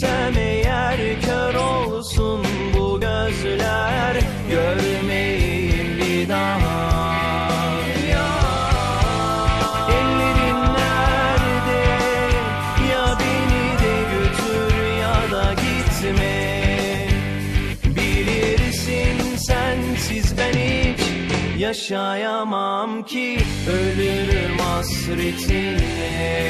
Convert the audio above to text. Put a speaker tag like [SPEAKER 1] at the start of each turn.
[SPEAKER 1] Göreceksem eğer kör olsun bu gözler Görmeyeyim bir daha. Ellerin nerede? Ya beni de götür ya da gitme. Bilirsin sensiz ben hiç yaşayamam ki Ölürüm hasretinle